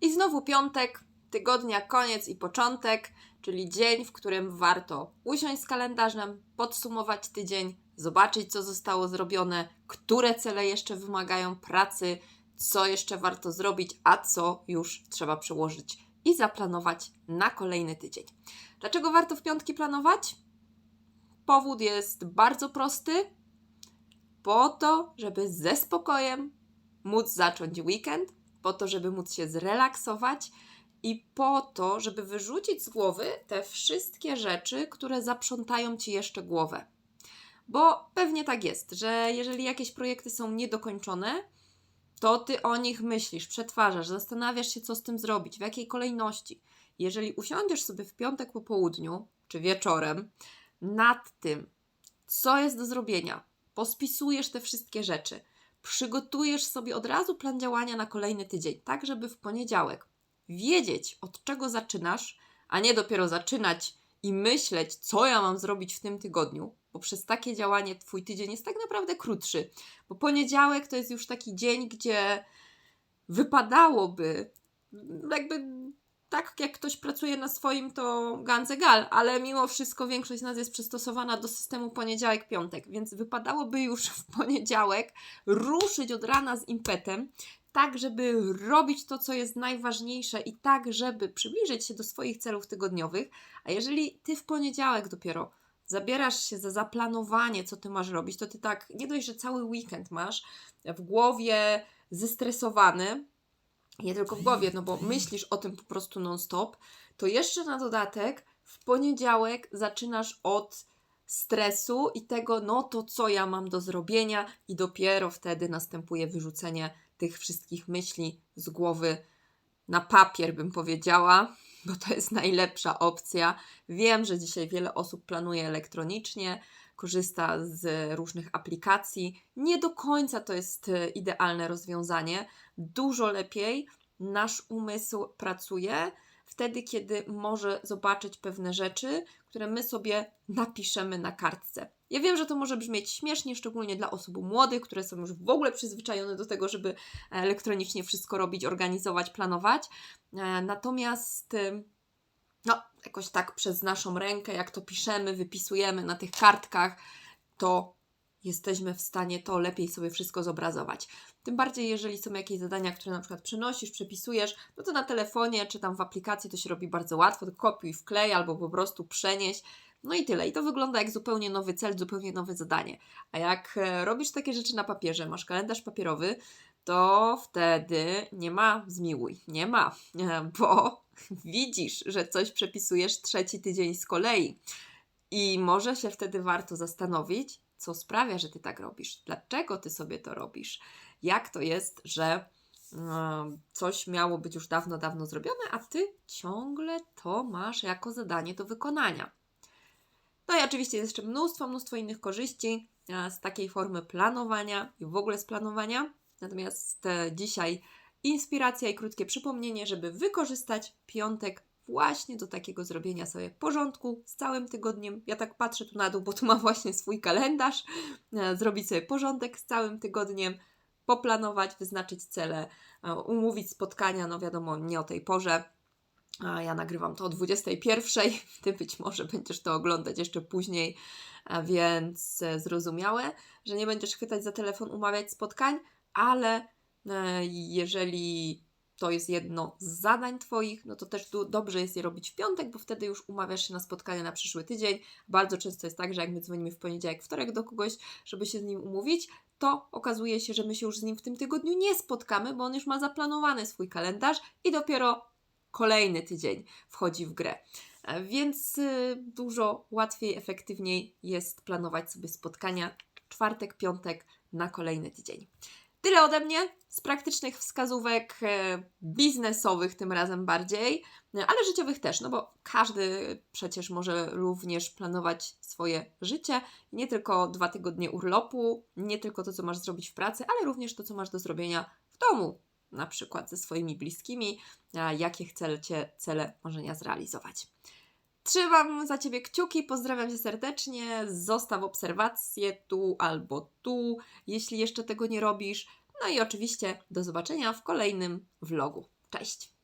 I znowu piątek, tygodnia koniec i początek, czyli dzień, w którym warto usiąść z kalendarzem, podsumować tydzień, zobaczyć, co zostało zrobione, które cele jeszcze wymagają pracy, co jeszcze warto zrobić, a co już trzeba przełożyć i zaplanować na kolejny tydzień. Dlaczego warto w piątki planować? Powód jest bardzo prosty. Po to, żeby ze spokojem móc zacząć weekend, po to, żeby móc się zrelaksować i po to, żeby wyrzucić z głowy te wszystkie rzeczy, które zaprzątają ci jeszcze głowę. Bo pewnie tak jest, że jeżeli jakieś projekty są niedokończone, to ty o nich myślisz, przetwarzasz, zastanawiasz się, co z tym zrobić, w jakiej kolejności. Jeżeli usiądziesz sobie w piątek po południu czy wieczorem nad tym, co jest do zrobienia, pospisujesz te wszystkie rzeczy, przygotujesz sobie od razu plan działania na kolejny tydzień, tak żeby w poniedziałek wiedzieć, od czego zaczynasz, a nie dopiero zaczynać i myśleć, co ja mam zrobić w tym tygodniu, bo przez takie działanie Twój tydzień jest tak naprawdę krótszy. Bo poniedziałek to jest już taki dzień, gdzie wypadałoby, jakby tak jak ktoś pracuje na swoim, to ganz egal, ale mimo wszystko większość z nas jest przystosowana do systemu poniedziałek-piątek, więc wypadałoby już w poniedziałek ruszyć od rana z impetem, tak żeby robić to, co jest najważniejsze i tak, żeby przybliżyć się do swoich celów tygodniowych, a jeżeli Ty w poniedziałek dopiero zabierasz się za zaplanowanie, co Ty masz robić, to Ty tak, nie dość, że cały weekend masz w głowie zestresowany, nie tylko w głowie, no bo myślisz o tym po prostu non-stop, to jeszcze na dodatek w poniedziałek zaczynasz od stresu i tego, no to co ja mam do zrobienia, i dopiero wtedy następuje wyrzucenie tych wszystkich myśli z głowy na papier, bym powiedziała, bo to jest najlepsza opcja. Wiem, że dzisiaj wiele osób planuje elektronicznie, korzysta z różnych aplikacji. Nie do końca to jest e, idealne rozwiązanie. Dużo lepiej nasz umysł pracuje wtedy, kiedy może zobaczyć pewne rzeczy, które my sobie napiszemy na kartce. Ja wiem, że to może brzmieć śmiesznie, szczególnie dla osób młodych, które są już w ogóle przyzwyczajone do tego, żeby elektronicznie wszystko robić, organizować, planować. E, natomiast e, no, jakoś tak przez naszą rękę, jak to piszemy, wypisujemy na tych kartkach, to jesteśmy w stanie to lepiej sobie wszystko zobrazować. Tym bardziej, jeżeli są jakieś zadania, które na przykład przenosisz, przepisujesz, no to na telefonie czy tam w aplikacji to się robi bardzo łatwo, to kopiuj, wklej albo po prostu przenieś. No i tyle. I to wygląda jak zupełnie nowy cel, zupełnie nowe zadanie. A jak e, robisz takie rzeczy na papierze, masz kalendarz papierowy, to wtedy nie ma zmiłuj, nie ma, e, bo widzisz, że coś przepisujesz trzeci tydzień z kolei. I może się wtedy warto zastanowić, co sprawia, że ty tak robisz, dlaczego ty sobie to robisz, jak to jest, że coś miało być już dawno, dawno zrobione, a ty ciągle to masz jako zadanie do wykonania. No i oczywiście jest jeszcze mnóstwo, mnóstwo innych korzyści z takiej formy planowania i w ogóle z planowania. Natomiast dzisiaj inspiracja i krótkie przypomnienie, żeby wykorzystać piątek właśnie do takiego zrobienia sobie porządku z całym tygodniem. Ja tak patrzę tu na dół, bo tu mam właśnie swój kalendarz. E, zrobić sobie porządek z całym tygodniem, poplanować, wyznaczyć cele, e, umówić spotkania, no wiadomo, nie o tej porze. Ja nagrywam to o 21. Ty być może będziesz to oglądać jeszcze później, więc e, zrozumiałe, że nie będziesz chwytać za telefon, umawiać spotkań, ale jeżeli to jest jedno z zadań Twoich, no to też du- dobrze jest je robić w piątek, bo wtedy już umawiasz się na spotkanie na przyszły tydzień. Bardzo często jest tak, że jak my dzwonimy w poniedziałek, wtorek do kogoś, żeby się z nim umówić, to okazuje się, że my się już z nim w tym tygodniu nie spotkamy, bo on już ma zaplanowany swój kalendarz i dopiero kolejny tydzień wchodzi w grę. E, Więc y, dużo łatwiej, efektywniej jest planować sobie spotkania czwartek, piątek na kolejny tydzień. Tyle ode mnie z praktycznych wskazówek e, biznesowych, tym razem bardziej, ale życiowych też, no bo każdy przecież może również planować swoje życie. Nie tylko dwa tygodnie urlopu, nie tylko to, co masz zrobić w pracy, ale również to, co masz do zrobienia w domu, na przykład ze swoimi bliskimi, jakie chcecie cele, marzenia zrealizować. Trzymam za Ciebie kciuki, pozdrawiam Cię serdecznie, zostaw obserwację tu albo tu, jeśli jeszcze tego nie robisz. No i oczywiście do zobaczenia w kolejnym vlogu. Cześć!